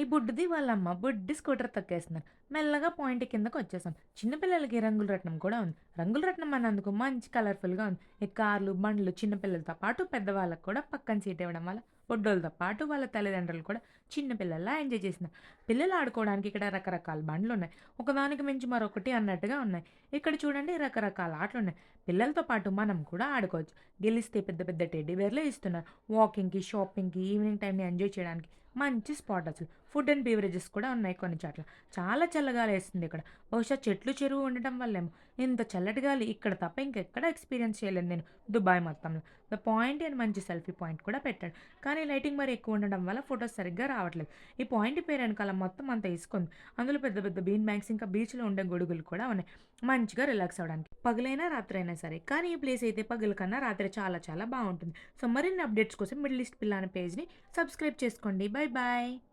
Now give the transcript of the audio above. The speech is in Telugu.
ఈ బుడ్డిది వాళ్ళమ్మ బుడ్డి స్కూటర్ తొక్కేస్తున్నారు మెల్లగా పాయింట్ కిందకు వచ్చేసాం చిన్నపిల్లలకి రంగుల రత్నం కూడా ఉంది. రంగుల రత్నం అన్నందుకు మంచి కలర్ఫుల్గా ఉంది. ఈ కార్లు బండ్లు చిన్నపిల్లలతో పాటు పెద్దవాళ్ళకు కూడా పక్కన సీట్ ఇవ్వడం వల్ల బొడ్డోళ్ళతో పాటు వాళ్ళ తల్లిదండ్రులు కూడా చిన్నపిల్లల్లా ఎంజాయ్ చేసినారు పిల్లలు ఆడుకోవడానికి ఇక్కడ రకరకాల బండ్లు ఉన్నాయి. ఒకదానికి మించి మరొకటి అన్నట్టుగా ఉన్నాయి. ఇక్కడ చూడండి రకరకాల ఆటలు ఉన్నాయి. పిల్లలతో పాటు మనం కూడా ఆడుకోవచ్చు. గెలిస్తే పెద్ద పెద్ద టెడ్డీ బేర్లు ఇస్తున్నారు వాకింగ్కి షాపింగ్కి ఈవినింగ్ టైంని ఎంజాయ్ చేయడానికి మంచి స్పాట్ అసలు. ఫుడ్ అండ్ బీవరేజెస్ కూడా ఉన్నాయి కొన్ని చోట్ల. చాలా చల్లగాలి వేస్తుంది ఇక్కడ. బహుశా చెట్లు చెరువు ఉండటం వల్లేమో. ఇంత చల్లటి గాలి ఇక్కడ తప్ప ఇంకెక్కడ ఎక్స్పీరియన్స్ చేయలేదు నేను. దుబాయ్ మొత్తంలో. ద పాయింట్ అని మంచి సెల్ఫీ పాయింట్ కూడా పెట్టాడు. కానీ లైటింగ్ మరి ఎక్కువ ఉండడం వల్ల ఫొటోస్ సరిగ్గా రావట్లేదు. ఈ పాయింట్ పేరు వెనకాల మొత్తం అంతా ఇసుకుంది. అందులో పెద్ద పెద్ద బీన్ బ్యాంక్స్ ఇంకా బీచ్లో ఉండే గొడుగులు కూడా ఉన్నాయి. మంచిగా రిలాక్స్ అవ్వడానికి పగలైనా రాత్రి అయినా సరే. కానీ ఈ ప్లేస్ అయితే పగల కన్నా రాత్రి చాలా చాలా బాగుంటుంది. సో మరిన్ని అప్డేట్స్ కోసం మిడిల్ ఈస్ట్ పిల్ల అనే పేజ్ని సబ్స్క్రైబ్ చేసుకోండి. Bye Bye bye.